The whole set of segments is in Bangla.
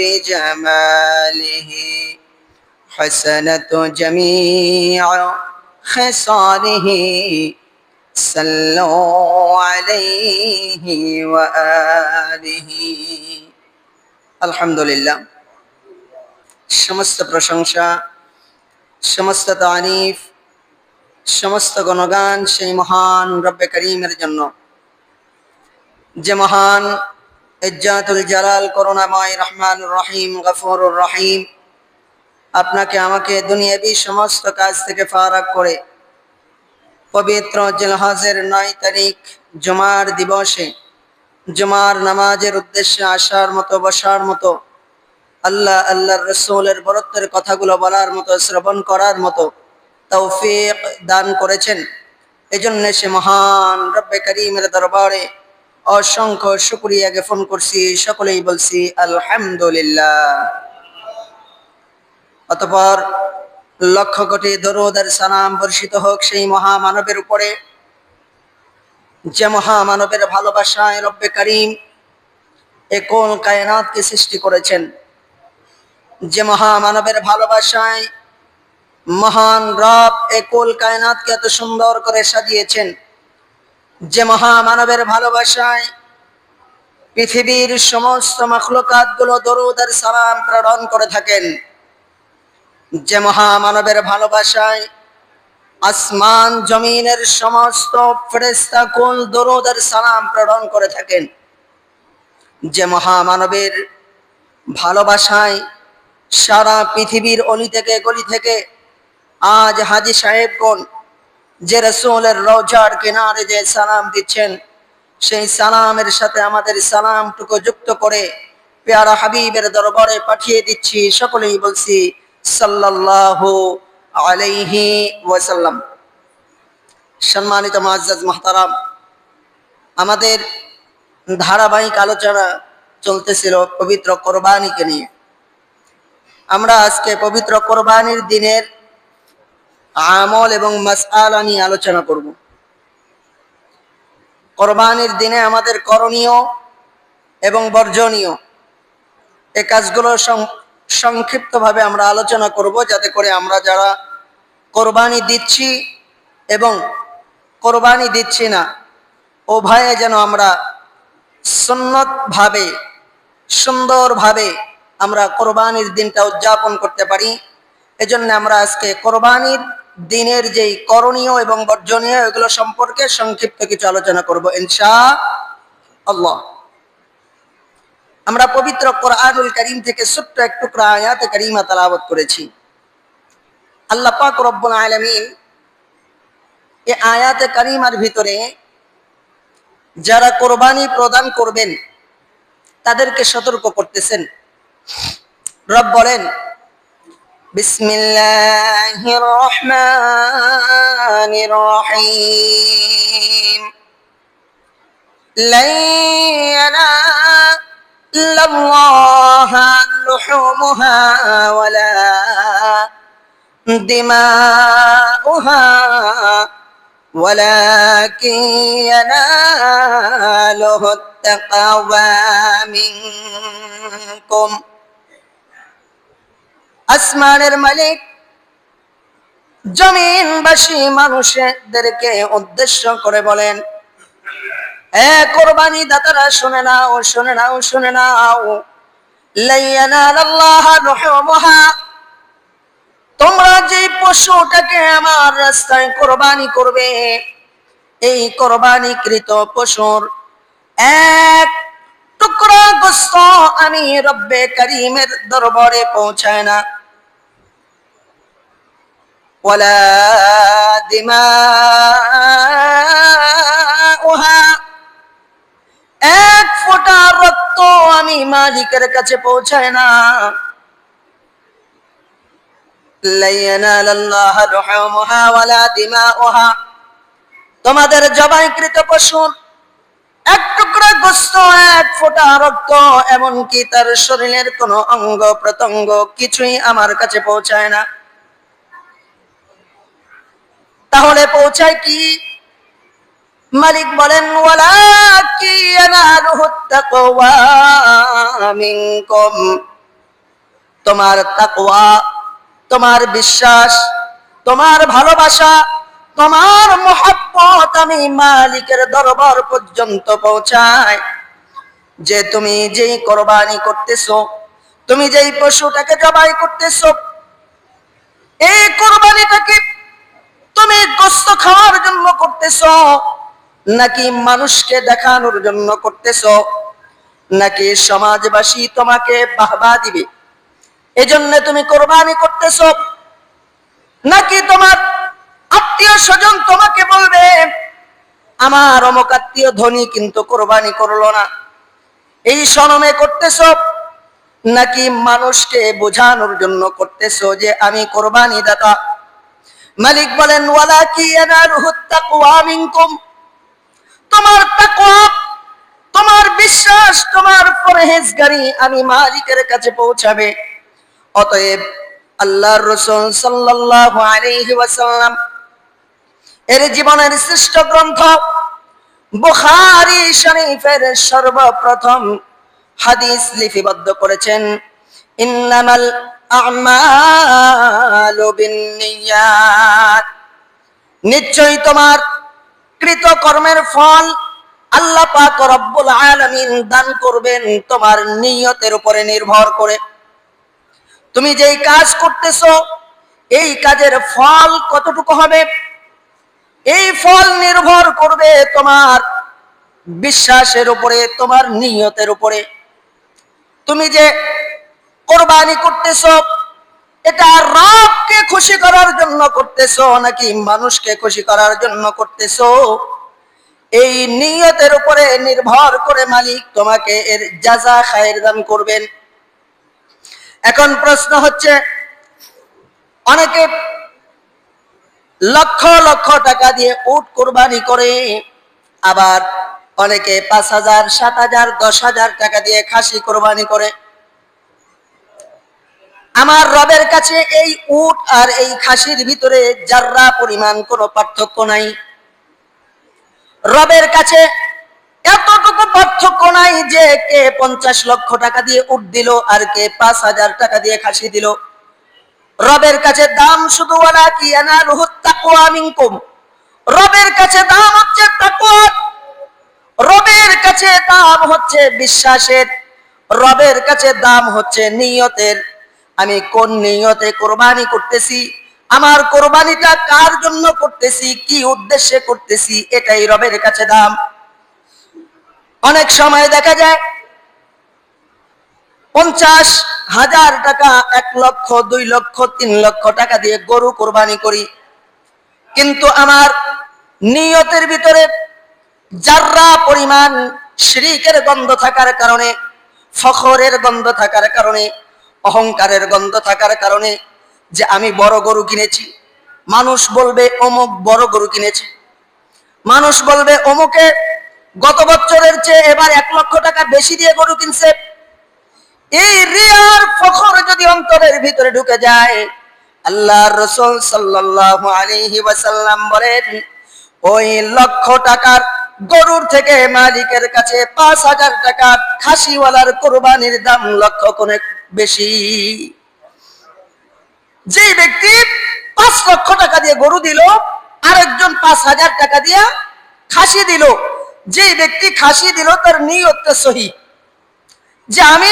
بجماله حسنة جميع خصاله صلوا عليه وآله الحمد لله সমস্ত প্রশংসা সমস্ত তারিফ সমস্ত গণগান সেই মহান রব্বে করিমের জন্য যে মহান ইজ্জাতুল জালাল, করুণাময় রহমান রহিম, গফুরুর রহিম। আপনাকে আমাকে দুনিয়াবি সমস্ত কাজ থেকে ফারাক করে পবিত্র জিলহাজের নয় তারিখ জুমার দিবসে, জুমার নামাজের উদ্দেশ্যে আসার মতো, বসার মতো, আল্লাহ আল্লাহর রসুলের বরত্বের কথাগুলো বলার মতো, শ্রবণ করার মতো তৌফিক দান করেছেন। এজন্য সে মহান রব্বে করিমের দরবারে অসংখ্য শুক্রিয়া জ্ঞাপন করছি, সকলেই বলছি আলহামদুলিল্লাহ। অতপর লক্ষ কোটি দরুদের সালাম বর্ষিত হোক সেই মহামানবের উপরে, যে মহামানবের ভালোবাসায় রব্বে করিম একল কায়নাতকে সৃষ্টি করেছেন, যে মহামানবের ভালোবাসায় মহান রব একল কায়নাতকে এত সুন্দর করে সাজিয়েছেন। যে মহামানবের ভালোবাসায় পৃথিবীর সমস্ত মখলুকাতগুলো দরুদ আর সালাম প্রেরণ করে থাকেন, যে মহামানবের ভালোবাসায় আসমান জমিনের সমস্ত ফেরেস্তা কুল দরুদ আর সালাম প্রেরণ করে থাকেন, যে মহামানবের ভালোবাসায় সারা পৃথিবীর অলি থেকে গলি থেকে আজ হাজি সাহেবগণ যে রসুলের রোজার কিনারে যে সালাম দিচ্ছেন, সেই সালামের সাথে আমাদের সালামটুকু যুক্ত করে পেয়ারা হাবিবের দরবারে পাঠিয়ে দিচ্ছি। সকলেই বলছি, সাল্লাল্লাহু আলাইহি ওয়াসাল্লাম। সম্মানিত মাজ্জাজ মাহতারাম, আমাদের ধারাবাহিক আলোচনা চলতেছিল পবিত্র কোরবানিকে নিয়ে। আমরা আজকে পবিত্র কোরবানির দিনের আমল এবং মাসআলা নিয়ে আলোচনা করব। কোরবানির দিনে আমাদের করণীয় এবং বর্জনীয়। এ কাজগুলো সংক্ষিপ্তভাবে আমরা আলোচনা করব, যাতে করে আমরা যারা কোরবানি দিচ্ছি এবং কোরবানি দিচ্ছি না, উভয়ে যেন আমরা সুন্নতভাবে, সুন্দরভাবে আমরা কোরবানির দিনটা উদযাপন করতে পারি। এজন্য আমরা আজকে কোরবানির দিনের যেই করণীয় এবং বর্জনীয় এগুলো সম্পর্কে সংক্ষিপ্ত কিছু আলোচনা করব, ইনশা আল্লাহ। আমরা পবিত্র কোরআনুল করিম থেকে ছোট্ট এক টুকরা আয়াতে করিমা তালাবত করেছি। আল্লাহ পাক রব্বুল আলামিন এই আয়াতে করিমার ভিতরে যারা কোরবানি প্রদান করবেন, তাদেরকে সতর্ক করতেছেন। রব বলেন بسم الله الرحمن الرحيم. لن ينال الله لحومها ولا دماؤها ولكن يناله التقوى منكم. আসমানের মালিক। জমিনবাসী মানুষদেরকে উদ্দেশ্য করে বলেন, এ কোরবানি দাতারা, শুনে নাও শুনে নাও শুনে নাও। তোমরা যে পশুটাকে আমার রাস্তায় কোরবানি করবে, এই কোরবানিকৃত পশুর এক টুকরা গোস্ত আমি রব্বে করিমের দরবারে পৌঁছায় না। ولا دماؤها এক ফোঁটা রক্ত আমি মালিকের কাছে পৌঁছায় না তোমাদের জবাইকৃত পশুর এক টুকরা গোস্ত এক ফোঁটা রক্ত এমনকি তার শরীরের কোনো অঙ্গ প্রত্যঙ্গ কিছুই আমার কাছে পৌঁছায় না তাহলে পৌঁছায় কি? মালিক বলেন তোমার তাকওয়া, তোমার বিশ্বাস, তোমার ভালোবাসা, তোমার মোহাব্বত আমি মালিকের দরবার পর্যন্ত পৌঁছায়। যে তুমি যেই কোরবানি করতেছো, তুমি যেই পশুটাকে জবাই করতেছো, এই কোরবানিটাকে তুমি গোস্ত খাওয়ার জন্য করতেছো? নাকি মানুষকে দেখানোর জন্য করতেছো? নাকি সমাজবাসী তোমাকে বাহবা দিবে? এজন্য তুমি কোরবানি করতেছো? নাকি তোমার আত্মীয় স্বজন তোমাকে বলবে, আমার অমক আত্মীয় ধনী কিন্তু কোরবানি করল না। এই সনমে করতেছো? নাকি মানুষকে বোঝানোর জন্য করতেছো যে আমি কোরবানি দাতা মালিক বলেন ওয়ালা কি তোমার তাকওয়া, তোমার বিশ্বাস, তোমার পরহেজগারি আমি মালিকের কাছে পৌঁছাবে। অতএব আল্লাহর রাসূল সাল্লাল্লাহু আলাইহি ওয়াসাল্লাম, এর জীবনের শ্রেষ্ঠ গ্রন্থ বুখারী শরীফের সর্বপ্রথম হাদিস লিপিবদ্ধ করেছেন, ইন্নামাল নিশ্চয়ই তোমার কৃত কর্মের ফল আল্লাহ পাক রব্বুল আলামিন দান করবেন তোমার নিয়তের উপরে নির্ভর করে। তুমি যেই কাজ করতেছো, এই কাজের ফল কতটুকু হবে? এই ফল নির্ভর করবে তোমার বিশ্বাসের উপরে, তোমার নিয়তের উপরে। তুমি যে কোরবানি করতেছো, এটা রবকে খুশি করার জন্য করতেছো নাকি মানুষকে খুশি করার জন্য করতেছো? এই নিয়তের উপরে নির্ভর করে মালিক তোমাকে এর যাজা খায়ের দান করবেন। এখন প্রশ্ন হচ্ছে, অনেকে লক্ষ লক্ষ টাকা দিয়ে উট কোরবানি করে, আবার অনেকে পাঁচ হাজার, সাত হাজার, দশ হাজার টাকা দিয়ে খাসি কোরবানি করে। আমার রবের কাছে এই উট আর এই খাসির ভিতরে যার্রা পরিমাণ কোনো পার্থক্য নাই। রবের কাছে এতটুকু পার্থক্য নাই যে কে পঞ্চাশ লক্ষ টাকা দিয়ে উট দিল আর কে পাঁচ হাজার টাকা দিয়ে খাসি দিল। রবের কাছে দাম শুধু ওলা কি মিনকুম। রবের কাছে দাম হচ্ছে রবের কাছে দাম হচ্ছে বিশ্বাসের। রবের কাছে দাম হচ্ছে নিয়তের। আমি কোন নিয়তে কোরবানি করতেছি? আমার কোরবানিটা কার জন্য করতেছি? কি উদ্দেশ্যে করতেছি? এটাই রবের কাছে দাম। অনেক সময় দেখা যায়, পঞ্চাশ হাজার টাকা, এক লক্ষ, দুই লক্ষ, তিন লক্ষ টাকা দিয়ে গরু কোরবানি করি। কিন্তু আমার নিয়তের ভিতরে যার্রা পরিমাণ শ্রীকের গন্ধ থাকার কারণে, ফখরের গন্ধ থাকার কারণে অহংকারের গন্ধ থাকার কারণে যে আমি বড় গরু কিনেছি। মানুষ বলবে, অমুক বড় গরু কিনেছে। মানুষ বলবে, অমুকে গত বছরের চেয়ে এবার এক লক্ষ টাকা বেশি দিয়ে গরু কিনছে। এই রিয়ার ফখর যদি অন্তরের ভিতরে ঢুকে যায় আল্লাহ রসুল সাল্লাল্লাহু আলাইহি ওয়াসাল্লাম বলেন, ওই লক্ষ টাকার গরুর থেকে মালিকের কাছে পাঁচ হাজার টাকা খাসিওয়ালার কোরবানির দাম লক্ষ কোনে বেশি। যে ব্যক্তি পাঁচ লক্ষ টাকা দিয়ে গরু দিল, আরেকজন পাঁচ হাজার টাকা দিয়ে খাসি দিল। যে ব্যক্তি খাসি দিল, তার নিয়তটা সহি। যে আমি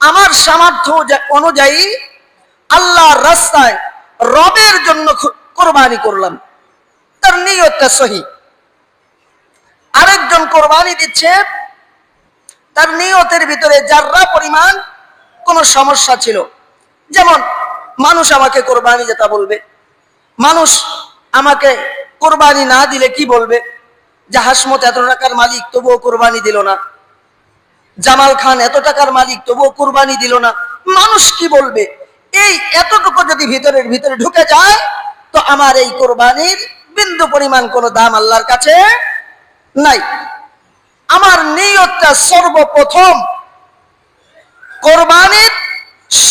আমার সামর্থ্য অনুযায়ী আল্লাহর রাস্তায় রবের জন্য কোরবানি করলাম। তার নিয়তটা সহি। আরেকজন কোরবানি দিচ্ছে, তার নিয়তের ভিতরে যার্রা পরিমাণ কোন সমস্যা ছিল। যেমন, মানুষ আমাকে কোরবানি যেটা বলবে। মানুষ আমাকে কোরবানি না দিলে কি বলবে? যে হাসমত এত টাকার মালিক, তবুও কোরবানি দিল না। জামাল খান, এত টাকার মালিক, তবুও কোরবানি দিল না। মানুষ কি বলবে? এই এতটুকু যদি ভিতরের ভিতরে ঢুকে যায়, তো আমার এই কোরবানির বিন্দু পরিমাণ কোনো দাম আল্লাহর কাছে নাই। আমার নিয়তটা সর্বপ্রথম কোরবানির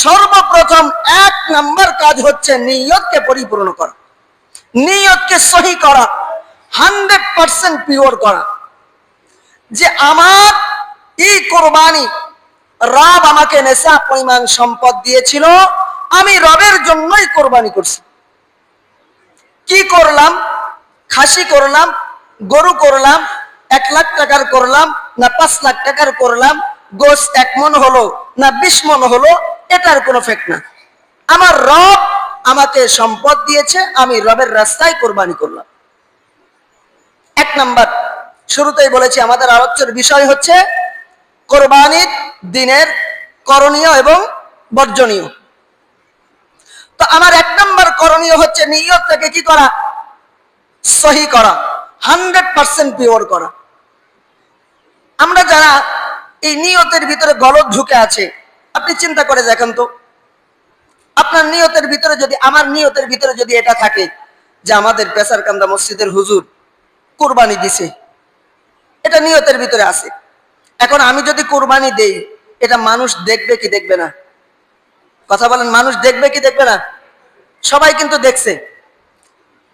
সর্বপ্রথম এক নম্বর কাজ হচ্ছে নিয়তকে পরিপূর্ণ করা। নিয়তকে সহি করা, হান্ড্রেড পার্সেন্ট পিওর করা। যে আমার এই কোরবানি রব আমাকে নেশা পরিমাণ সম্পদ দিয়েছিল, আমি রবের জন্যই কোরবানি করছি। কি করলাম? খাসি করলাম, গরু করলাম, এক লাখ টাকার করলাম না পাঁচ লাখ টাকার করলাম গোস এক মন হলো না বিশ মন হলো, এটার কোনো ফেক না। আমার রব আমাকে সম্পদ দিয়েছে, আমি রবের রাস্তায় কোরবানি করলাম। এক নাম্বার, শুরুতেই বলেছি, আমাদের আলোচ্যের বিষয় হচ্ছে কোরবানির দিনের করণীয় এবং বর্জনীয়। তো আমার এক নম্বর করণীয় হচ্ছে নিয়তটাকে কি করা? সহি করা, হান্ড্রেড পার্সেন্ট পিওর করা। আমরা যারা এই নিয়তের ভিতরে গলত ঝুঁকে আছে। আপনি চিন্তা করে দেখেন তো। আপনার নিয়তের ভিতরে যদি, আমার নিয়তের ভিতরে যদি এটা থাকে যে আমাদের পেশার কান্দা মসজিদের হুজুর কোরবানি দিছে, এটা নিয়তের ভিতরে আছে। এখন আমি যদি কোরবানি দেই, এটা মানুষ দেখবে কি দেখবে না? কথা বলেন, মানুষ দেখবে কি দেখবে না? সবাই কিন্তু দেখছে।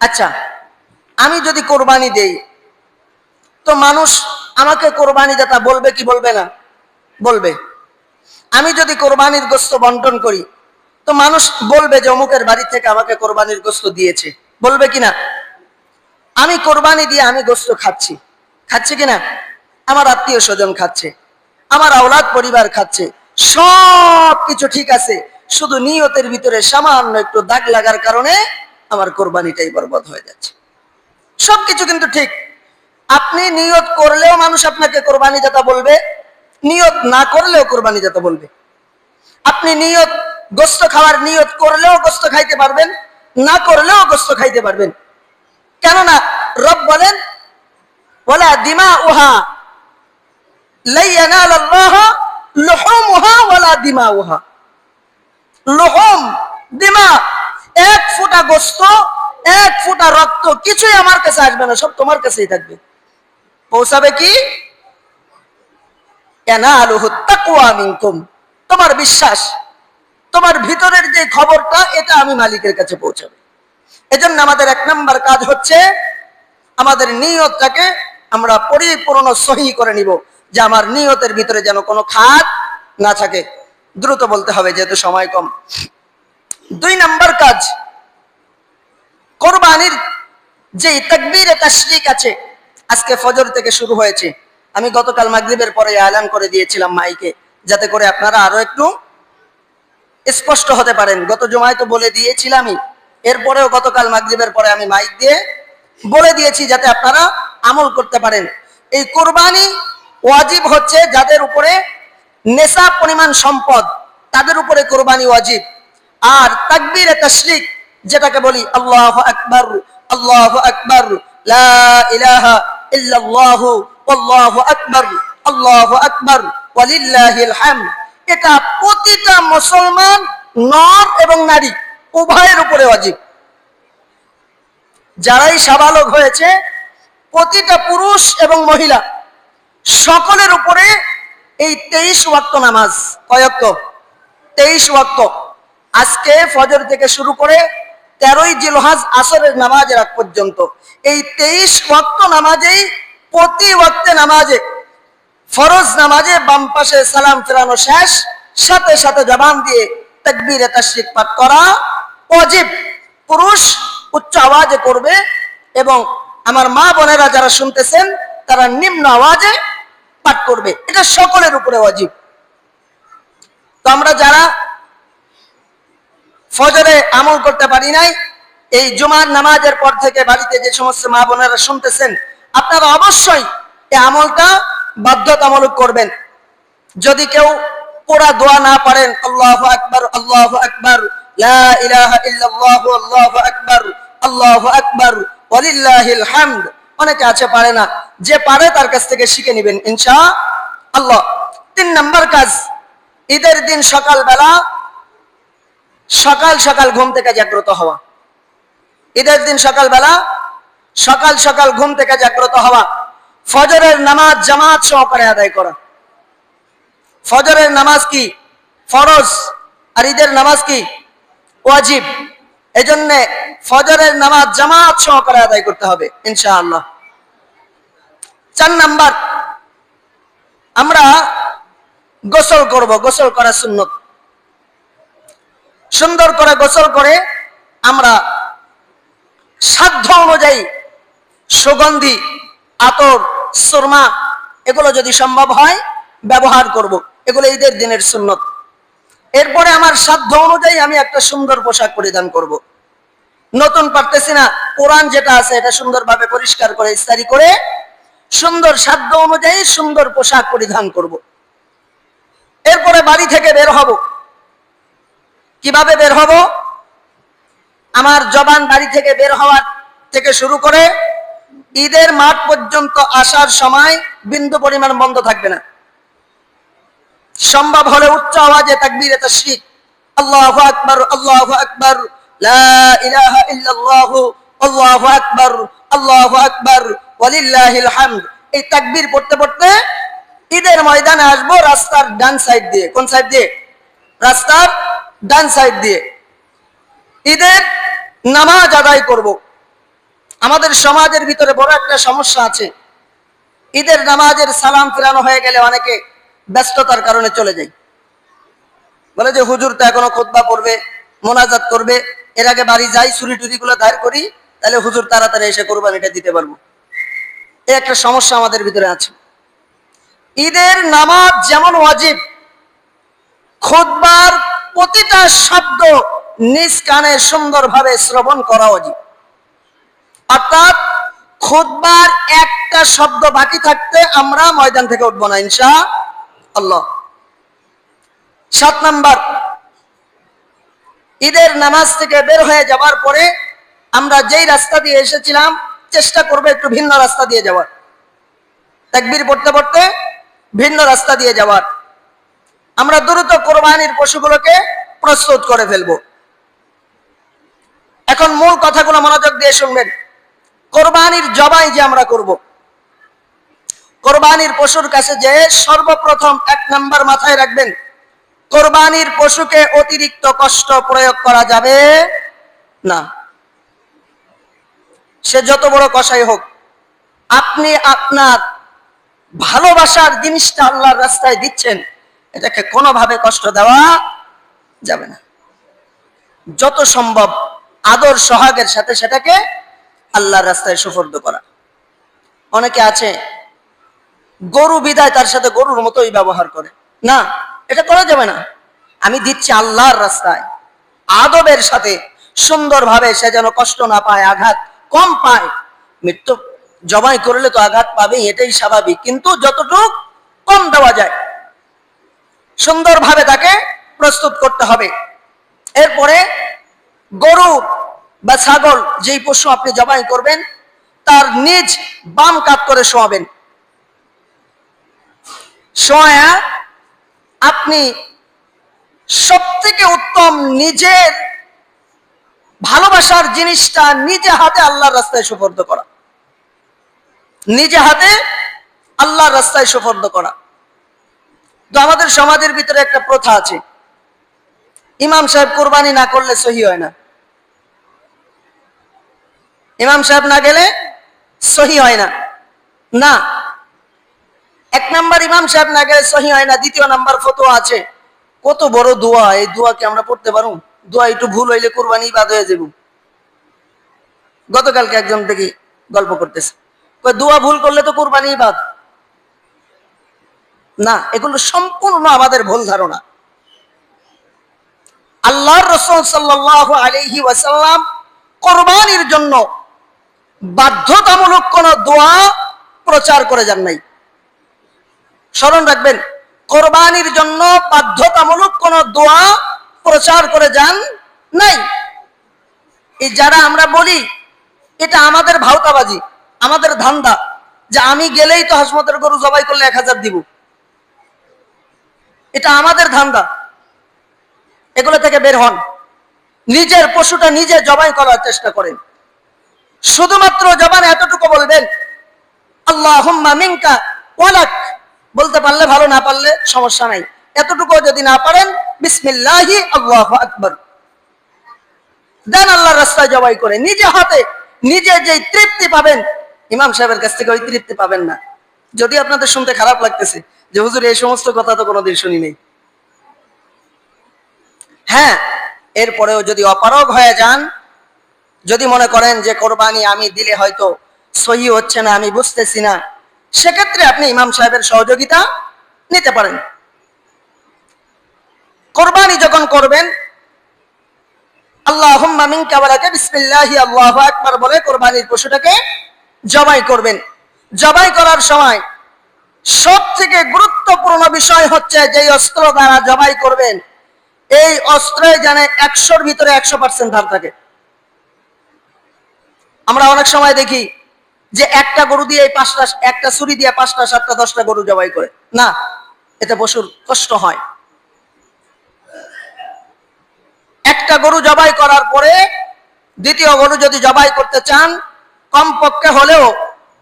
আচ্ছা আমি যদি কোরবানি দেই, তো মানুষ আমাকে কোরবানি দাতা বলবে কি বলবে না? বলবে। আমি যদি কোরবানির গোস্ত বন্টন করি, তো মানুষ বলবে যে অমুকের বাড়ি থেকে আমাকে কোরবানির গোস্ত দিয়েছে। বলবে কিনা? আমি কোরবানি দিয়ে আমি গোস্ত খাচ্ছি। খাচ্ছি কিনা? আমার আত্মীয় স্বজন খাচ্ছে, আমার আওলাদ পরিবার খাচ্ছে সব কিছু ঠিক আছে, শুধু নিয়তের ভিতরে সামান্য একটু দাগ লাগার কারণে আমার কোরবানিটাই বরবাদ হয়ে যাচ্ছে। সবকিছু কিন্তু ঠিক। আপনি নিয়ত করলেও মানুষ আপনাকে কোরবানি দাতা বলবে নিয়ত না করলেও কোরবানি দাতা বলবে। আপনি নিয়ত গোস্ত খাওয়ার নিয়ত করলেও গোস্ত খাইতে পারবেন, না করলেও গোস্ত খাইতে পারবেন। কেননা রব বলেন ওলা দিমা উহা দিমা, এক ফুটা গোস্ত, এক ফুটা রক্ত কিছুই আমার কাছে আসবে না, সব তোমার কাছেই থাকবে। পৌঁছাবে কি? তোমার বিশ্বাস, তোমার ভিতরের যে খবরটা, এটা আমি মালিকের কাছে পৌঁছাবে। এজন্য আমাদের এক নম্বর কাজ হচ্ছে, আমাদের নিয়তটাকে আমরা পরিপূর্ণ সহি করে নিব, যে আমার নিয়তের ভিতরে যেন কোনো খাত না থাকে। দ্রুত বলতে হবে, যেহেতু সময় কম। দুই নাম্বার কাজ, কোরবানির যে তাকবীর তাশরিক আছে, আজকে ফজর থেকে শুরু হয়েছে আমি গতকাল মাগরিবের পরে এলান করে দিয়েছিলাম মাইকে, যাতে করে আপনারা আরও একটু স্পষ্ট হতে পারেন। গত জমায় তো বলে দিয়েছিলামই। এরপরেও গতকাল মাগরিবের পরে আমি মাইক দিয়ে বলে দিয়েছি যাতে আপনারা আমল করতে পারেন। এই কোরবানি ওয়াজিব হচ্ছে যাদের উপরে নেশা পরিমাণ সম্পদ, তাদের উপরে কোরবানি ওয়াজিব। আর তাকবীর তশরিক, যেটাকে বলি আল্লাহ আকবর আল্লাহ আকবর ইল্লাল্লাহ আল্লাহু আকবর আল্লাহু আকবর ওয়ালিল্লাহিল হামদ এটা প্রতিটা মুসলমান নর এবং নারী, উভয়ের উপরে ওয়াজিব যারাই সাবালক হয়েছে, প্রতিটা পুরুষ এবং মহিলা, সকলের উপরে এই তেইশ ওয়াক্ত নামাজ কয়ক্ত তেইশ ওয়াক্ত। আজকে ফজর থেকে শুরু করে তেরোই জিলহাজ আসরের নামাজের আগ পর্যন্ত। এই তেইশ ওয়াক্ত নামাজেই প্রতি ওয়াক্তে নামাজে, ফরজ নামাজে বাম পাশে সালাম ফেরানো শেষ, সাথে সাথে জবান দিয়ে পাঠ করা অজিব। পুরুষ উচ্চ আওয়াজে করবে এবং আমার মা বোনেরা যারা শুনতেছেন, তারা নিম্ন আওয়াজে পাঠ করবে। এটা সকলের উপরে অজিব। তো আমরা যারা ফজরে আমল করতে পারি নাই, এই জুমার নামাজের পর থেকে বাড়িতে যে সমস্ত মা বোনেরা শুনতেছেন আপনারা অবশ্যই এই আমলটা বাধ্যতামূলক করবেন। যদি কেউ পুরা দোয়া না পারেন, আল্লাহ আকবর আল্লাহ আকবর আল্লাহু আকবার, আল্লাহু হামদ। অনেকে আছে, পারে না। যে পারে তার কাছ থেকে শিখে নেবেন ইনশা আল্লাহ তিন নাম্বার কাজ, ঈদের দিন সকালবেলা সকাল সকাল ঘুম থেকে জাগ্রত হওয়া। ঈদের দিন সকালবেলা সকাল সকাল ঘুম থেকে জাগ্রত হওয়া। ফজরের নামাজ জামাত সহকারে আদায় করা। ফজরের নামাজ কি ফরজ আর ঈদের নামাজ কি ওয়াজিব? এই এজন্য ফজরের নামাজ জামাত সহকারে আদায় করতে হবে, ইনশাআল্লাহ। চার নাম্বার, আমরা গোসল করব, গোসল করা সুন্নত। সুন্দর করে গোসল করে আমরা সাধ্য অনুযায়ী সুগন্ধি, আতর, সুরমা, এগুলো যদি সম্ভব হয়, ব্যবহার করব। এগুলো ঈদের দিনের সুন্নত এরপরে আমার সাধ্য অনুযায়ী আমি একটা সুন্দর পোশাক পরিধান করব। নতুন পারতেছি না, কোরআন যেটা আছে এটা সুন্দরভাবে পরিষ্কার করে, ইস্তারি করে, সুন্দর সাধ্য অনুযায়ী সুন্দর পোশাক পরিধান করব। এরপরে বাড়ি থেকে বের হব কীভাবে বের হব আমার জবান বাড়ি থেকে বের হওয়ার থেকে শুরু করে ঈদের মাঠ পর্যন্ত আসার সময় বিন্দু পরিমাণ বন্ধ থাকবে না। সম্ভব হলে উচ্চ আওয়াজে তাকবীর তাশরিক। আল্লাহু আকবার আল্লাহু আকবার আল্লাহু আকবার আল্লাহু আকবার হামদ। এই তাকবীর পড়তে পড়তে ঈদের ময়দানে আসব রাস্তার ডান সাইড দিয়ে। কোন সাইড দিয়ে? রাস্তার ডান সাইড দিয়ে। ঈদের নামাজ আদায় করব। আমাদের সমাজের ভিতরে বড় একটা সমস্যা আছে। ঈদের নামাজের সালাম ফেরানো হয়ে গেলে অনেকে ব্যস্ততার কারণে চলে যায়। বলে যে, হুজুর তো এখনও খোদবা পড়বে, মোনাজাত করবে। এর আগে বাড়ি যাই চুরি টুরি গুলো ধার করি, তাহলে হুজুর তাড়াতাড়ি এসে কোরবানিটা দিতে পারব। এই একটা সমস্যা আমাদের ভিতরে আছে। ঈদের নামাজ যেমন ওয়াজিব খোদবার প্রতিটা শব্দ নিজ কানে সুন্দরভাবে শ্রবণ করা উচিত অর্থাৎ খুদবার একটা শব্দ বাকি থাকতে আমরা ময়দান থেকে উঠবো না ইনশা আল্লাহ সাত নাম্বার, ঈদের নামাজ থেকে বের হয়ে যাওয়ার পরে আমরা যেই রাস্তা দিয়ে এসেছিলাম, চেষ্টা করবে একটু ভিন্ন রাস্তা দিয়ে যাওয়ার। তাকবীর পড়তে পড়তে ভিন্ন রাস্তা দিয়ে যাওয়ার। আমরা দ্রুত কোরবানির পশুগুলোকে প্রস্তুত করে ফেলব। এখন মূল কথাগুলো মনোযোগ দিয়ে শুনবেন। কোরবানির জবাই যে আমরা করব। কোরবানির পশুর কাছে যে সর্বপ্রথম এক নাম্বার মাথায় রাখবেন, কোরবানির পশুকে অতিরিক্ত কষ্ট প্রয়োগ করা যাবে না। সে যত বড় কষাই হোক, আপনি আপনার ভালোবাসার জিনিসটা আল্লাহর রাস্তায় দিচ্ছেন, এটাকে কোনোভাবে কষ্ট দেওয়া যাবে না। যত সম্ভব আদর সোহাগের সাথে সেটাকে আল্লাহর রাস্তায় সুফর্দ করা। অনেকে আছে, গরু বিদায় তার সাথে গরুর মতোই ব্যবহার করে। না, এটা করা যাবে না। আমি দিচ্ছি আল্লাহর রাস্তায়। আদবের সাথে সুন্দরভাবে সে যেন কষ্ট না পায়, আঘাত কম পায়। মৃত্যু জবাই করলে তো আঘাত পাবেই, এটাই স্বাভাবিক। কিন্তু যতটুক কম দেওয়া যায়, সুন্দরভাবে তাকে প্রস্তুত করতে হবে। এরপরে গরু বা ছাগল যেই পশু আপনি জবাই করবেন, তার নিজ বাম কাত করে শোয়াবেন। শোয়া আপনি সব থেকে উত্তম নিজের ভালোবাসার জিনিসটা নিজে হাতে আল্লাহর রাস্তায় সুপর্দ করা। নিজে হাতে আল্লাহর রাস্তায় সুপর্দ করা। তো আমাদের সমাজের ভিতরে একটা প্রথা আছে। ইমাম সাহেব কোরবানি না করলে সহি হয় না। ইমাম সাহেব না গেলে সহি হয় না। না। এক নাম্বার ইমাম সাহেব না গেলে সহি হয় না, দ্বিতীয় নাম্বার ফটো আছে। কত বড় দোয়া, এই দোয়াকে আমরা পড়তে পারো দোয়া একটু ভুল হইলে কোরবানি বাদ হয়ে যাব। গতকালকে একজন দেখি গল্প করতেছে। দোয়া ভুল করলে তো কোরবানি বাদ না, এগুলো সম্পূর্ণ আমাদের ভুল ধারণা। আল্লাহর রসুল সাল্লাহ আলহি ওয়াসাল্লাম কোরবানির জন্য বাধ্যতামূলক কোন দোয়া প্রচার করে যান নাই। স্মরণ রাখবেন, কোরবানির জন্য বাধ্যতামূলক কোন দোয়া প্রচার করে যান নাই। এই যারা আমরা বলি, এটা আমাদের ভাওতাবাজি, আমাদের ধান্দা যে আমি গেলেই তো হাসমতের গরু জবাই করলে এক হাজার দিব। এটা আমাদের ধান্দা। এগুলো থেকে বের হন। নিজের পশুটা নিজে জবাই করার চেষ্টা করেন। শুধুমাত্র জবান এতটুকু বলবেন আল্লাহ মিঙ্কা ওয়ালাক বলতে পারলে ভালো, না পারলে সমস্যা নাই। এতটুকু যদি না পারেন, বিসমিল্লাহি, আল্লাহ আকবর। দেন আল্লাহর রাস্তায় জবাই করে। নিজে হাতে, নিজে যে তৃপ্তি পাবেন, ইমাম সাহেবের কাছ থেকে ওই তৃপ্তি পাবেন না। যদি আপনাদের শুনতে খারাপ লাগতেছে যে, হুজুর, এই সমস্ত কথা তো কোনোদিন শুনি নেই। হ্যাঁ এরপরেও যদি অপারগ হয়ে যান যদি মনে করেন যে কোরবানি আমি দিলে হয়তো সহি হচ্ছে না, আমি বুঝতেছি না, সেক্ষেত্রে আপনি ইমাম সাহেবের সহযোগিতা নিতে পারেন। কোরবানি যখন করবেন আল্লাহ বিসমিল্লাহি, আল্লাহু বলে কোরবানির পশুটাকে জবাই করবেন। জবাই করার সময় সব থেকে গুরুত্বপূর্ণ বিষয় হচ্ছে যে অস্ত্র দ্বারা জবাই করবেন। এই অস্ত্রে জানে একশোর ভিতরে একশো পার্সেন্ট ধার থাকে। আমরা অনেক সময় দেখি যে একটা গরু দিয়ে পাঁচটা, একটা ছুরি দিয়ে পাঁচটা, সাতটা, দশটা গরু জবাই করে। না, এতে পশুর কষ্ট হয়। একটা গরু জবাই করার পরে দ্বিতীয় গরু যদি জবাই করতে চান, কমপক্ষে হলেও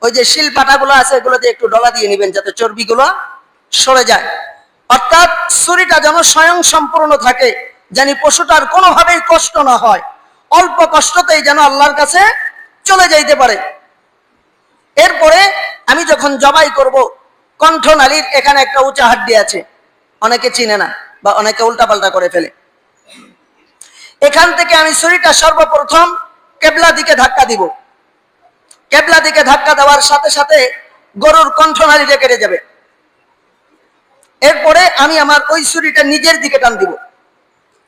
ওই যে শিল পাটাগুলো আছে এগুলো দিয়ে একটু ডলা দিয়ে নেবেন যাতে চর্বিগুলো সরে যায়। অর্থাৎ ছুরিটা যেন স্বয়ং সম্পূর্ণ থাকে জানি পশুটার কোনোভাবেই কষ্ট না হয়। অল্প কষ্টতেই যেন আল্লাহর কাছে চলে যাইতে পারে। এরপরে আমি যখন জবাই করব, কণ্ঠনালীর এখানে একটা উঁচা হাড্ডি আছে। অনেকে চিনে না বা অনেকে উল্টাপাল্টা করে ফেলে। এখান থেকে আমি ছুরিটা সর্বপ্রথম কেবলা দিকে ধাক্কা দিব। কেবলা দিকে ধাক্কা দেওয়ার সাথে সাথে গরুর কণ্ঠনালীটা কেটে যাবে। এরপরে আমি আমার ওই ছুরিটা নিজের দিকে টান দিব।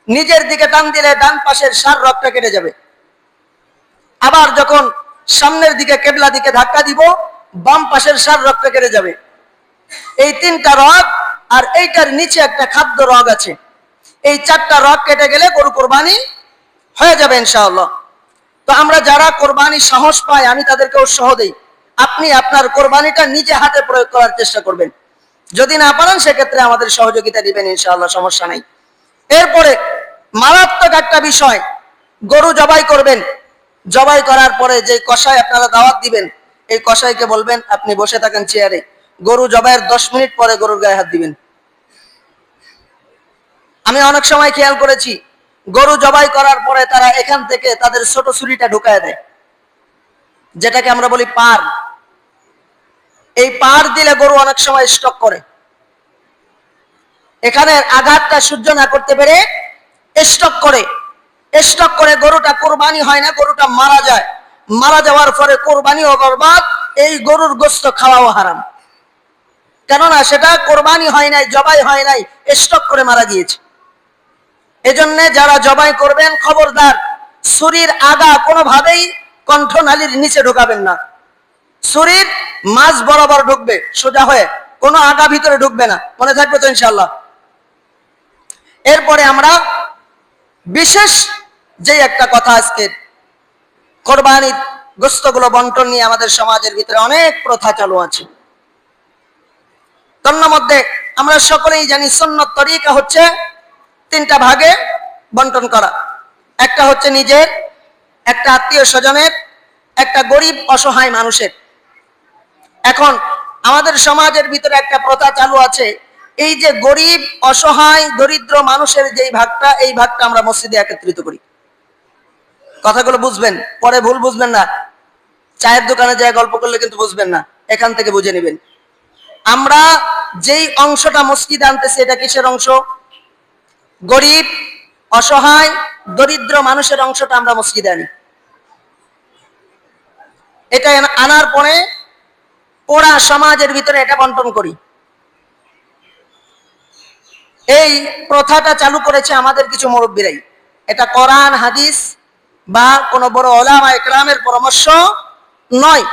নিজের দিকে টান দিলে ডান পাশের সার রগটা কেটে যাবে। আবার যখন সামনের দিকে, কেবলা দিকে ধাক্কা দিব, বাম পাশের সার রগটা কেটে যাবে। এই তিনটা রগ আর এইটার নিচে একটা খাদ্য রগ আছে। এই চারটা রগ কেটে গেলে গরু কোরবানি হয়ে যাবে ইনশাআল্লাহ। তো আমরা যারা কোরবানি সাহস পাই, আমি তাদেরকে উৎসাহ দেই, আপনি আপনার কোরবানিটা নিজে হাতে প্রয়োগ করার চেষ্টা করবেন। যদি না পারেন, সেক্ষেত্রে আমাদের সহযোগিতা দিবেন ইনশাআল্লাহ, সমস্যা নাই। এরপরে মারাত্মক একটা বিষয়, গরু জবাই করবেন। জবাই করার পরে যে কষাই আপনারা দাওয়াত দিবেন, এই কষাইকে বলবেন, আপনি বসে থাকেন চেয়ারে গরু জবাইয়ের দশ মিনিট পরে গরুর গায়ে হাত দিবেন। আমি অনেক সময় খেয়াল করেছি, গরু জবাই করার পরে তারা এখান থেকে তাদের ছোট ছুরিটা ঢুকায় দেয়। যেটাকে আমরা বলি পার এই পার দিলে গরু অনেক সময় স্টক করে। এখানে আঘাতটা সহ্য না করতে পেরে স্টক করে। স্টক করে গরুটা কোরবানি হয় না, গরুটা মারা যায়। মারা যাওয়ার পরে কোরবানিও বরবাদ, এই গরুর গোস্ত খাওয়াও হারাম। কেননা সেটা কোরবানি হয় নাই, জবাই হয় নাই, স্টক করে মারা গিয়েছে। এজন্য যারা জবাই করবেন, খবরদার, ছুরির আগা কোনোভাবেই কণ্ঠনালীর নিচে ঢোকাবেন না। ছুরির মাছ বরাবর ঢুকবে, সোজা হয়ে, কোনো আগা ভিতরে ঢুকবে না। মনে থাকবে তো ইনশাল্লাহ এরপরে আমরা বিশেষ যে একটা কথা আজকে, কোরবানির গোস্তগুলো বন্টন নিয়ে আমাদের সমাজের ভিতরে অনেক প্রথা চালু আছে। তন্ন মধ্যে আমরা সকলেই জানি সন্ন্যত তরিকা হচ্ছে তিনটা ভাগে বন্টন করা। একটা হচ্ছে নিজের, একটা আত্মীয় স্বজনের, একটা গরিব অসহায় মানুষের। এখন আমাদের সমাজের ভিতরে একটা প্রথা চালু আছে এই যে গরিব, অসহায়, দরিদ্র মানুষের যেই ভাগটা, এই ভাগটা আমরা মসজিদে একত্রিত করি। কথাগুলো বুঝবেন, পরে ভুল বুঝবেন না। চায়ের দোকানে যায় গল্প করলে কিন্তু বুঝবেন না, এখান থেকে বুঝে নেবেন। আমরা যেই অংশটা মসজিদে আনতেছি, এটা কিসের অংশ? গরিব, অসহায়, দরিদ্র মানুষের অংশটা আমরা মসজিদে আনি। এটা আনার পরে ওরা সমাজের ভিতরে এটা বন্টন করি। এই প্রথাটা চালু করেছে আমাদের কিছু মুরব্বীরাই। এটা কোরআন, হাদিস বা কোনো বড় ওলামা একরামের পরামর্শ নয়।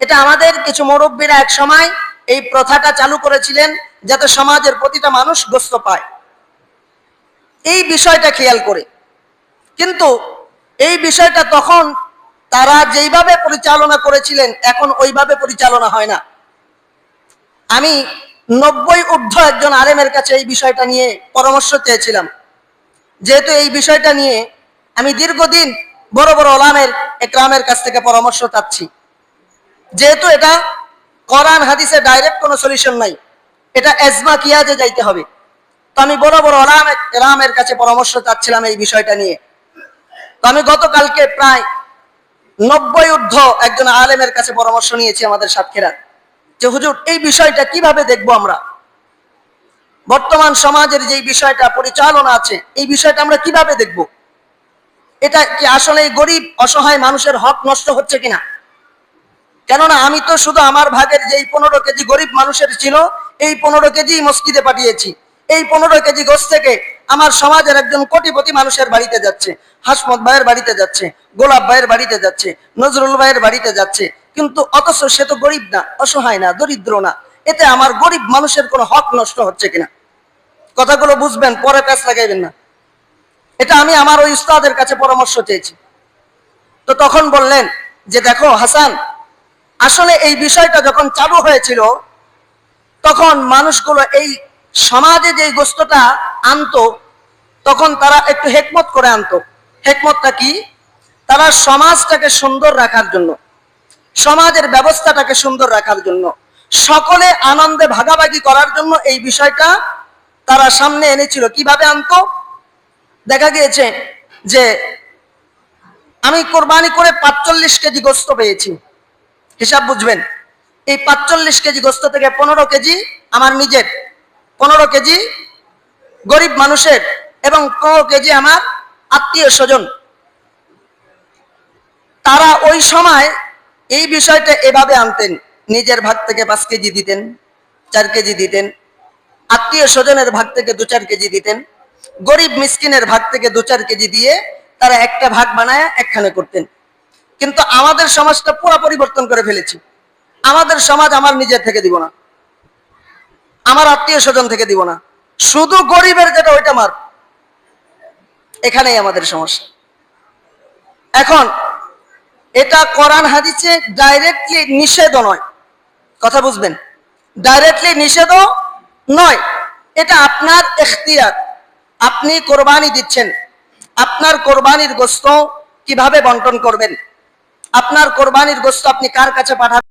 এটা আমাদের কিছু মুরব্বীরা এক সময় এই প্রথাটা চালু করেছিলেন যাতে সমাজের প্রতিটা মানুষ গোস্ত পায়। এই বিষয়টা খেয়াল করে। কিন্তু এই বিষয়টা তখন তারা যেইভাবে পরিচালনা করেছিলেন, এখন ওইভাবে পরিচালনা হয় না। আমি নব্বই ঊর্ধ্ব একজন আলেমের কাছে এই বিষয়টা নিয়ে পরামর্শ চেয়েছিলাম। যেহেতু এই বিষয়টা নিয়ে আমি দীর্ঘদিন বড় বড় ওলামের একরামের কাছ থেকে পরামর্শ চাচ্ছি। যেহেতু এটা কোরআন, হাদিসে ডাইরেক্ট কোনো সলিউশন নাই। এটা এজমা কিয়াজে যাইতে হবে। তো আমি বড় বড় ওলাম রামের কাছে পরামর্শ চাচ্ছিলাম এই বিষয়টা নিয়ে। তো আমি গতকালকে প্রায় নব্বই ঊর্ধ্ব একজন আলেমের কাছে পরামর্শ নিয়েছি আমাদের সাতক্ষীরা যে হুজুর, এই বিষয়টা কীভাবে দেখব আমরা? বর্তমান সমাজের যে বিষয়টা, পরিচালনা আছে, এই বিষয়টা আমরা কীভাবে দেখব? এটা কি আসলে গরিব, অসহায় মানুষের হক নষ্ট হচ্ছে কিনা? কেননা আমি তো শুধু আমার ভাগের যেই পনেরো কেজি গরিব মানুষের ছিল, এই পনেরো কেজি মসজিদে পাঠিয়েছি। এই পনেরো কেজি গোস থেকে আমার সমাজের একজন কোটিপতি মানুষের বাড়িতে যাচ্ছে, হাসমত ভাইয়ের বাড়িতে যাচ্ছে, গোলাপ ভাইয়ের বাড়িতে যাচ্ছে, নজরুল ভাইয়ের বাড়িতে যাচ্ছে। কিন্তু অথচ সে তো গরিব না, অসহায় না, দরিদ্র না। এতে আমার গরিব মানুষের কোনো হক নষ্ট হচ্ছে কিনা? কথাগুলো বুঝবেন, পরে প্যাঁচ লাগাইবেন না। এটা আমি আমার ওই উস্তাদের কাছে পরামর্শ চেয়েছি। তো তখন বললেন যে, দেখো হাসান, আসলে এই বিষয়টা যখন চালু হয়েছিল, তখন মানুষগুলো এই সমাজে যে গোস্তটা আনতো, তখন তারা একটু হেকমত করে আনতো। হেকমতটা কি? তারা সমাজটাকে সুন্দর রাখার জন্য। সমাজের ব্যবস্থাটাকে সুন্দর রাখার জন্য, সকলে আনন্দে ভাগাভাগি করার জন্য এই বিষয়টা তারা সামনে এনেছিল। কীভাবে আনতো? দেখা গিয়েছে যে আমি কোরবানি করে পাঁচচল্লিশ কেজি গোস্ত পেয়েছি। হিসাব বুঝবেন, এই পাঁচচল্লিশ কেজি গোস্ত থেকে পনেরো কেজি আমার নিজের, পনেরো কেজি গরিব মানুষের এবং পনেরো কেজি আমার আত্মীয় স্বজন। তারা ওই সময় এই বিষয়টা এভাবে আনতেন। নিজের ভাগ থেকে পাঁচ কেজি দিতেন, চার কেজি দিতেন, আত্মীয় স্বজনের ভাগ থেকে দু চার কেজি দিতেন, গরিব মিসকিনের ভাগ থেকে দু চার কেজি দিয়ে তারা একটা ভাগ বানায় একখানে করতেন। কিন্তু আমাদের সমাজটা পুরো পরিবর্তন করে ফেলেছি। আমাদের সমাজ আমার নিজের থেকে দিব না। আমার আত্মীয় স্বজন থেকে দিব না। শুধু গরিবের যেটা, ওইটা মার। এখানেই আমাদের সমস্যা। এখন এটা কোরআন হাদিসে ডাইরেক্টলি নিষেধ নয়। কথা বুঝবেন? ডাইরেক্টলি নিষেধ নয়। এটা আপনার এখতিয়ার। আপনি কোরবানি দিচ্ছেন। আপনার কোরবানির গোস্ত কীভাবে বন্টন করবেন? আপনার কোরবানির গোস্ত আপনি কার কাছে পাঠাবেন?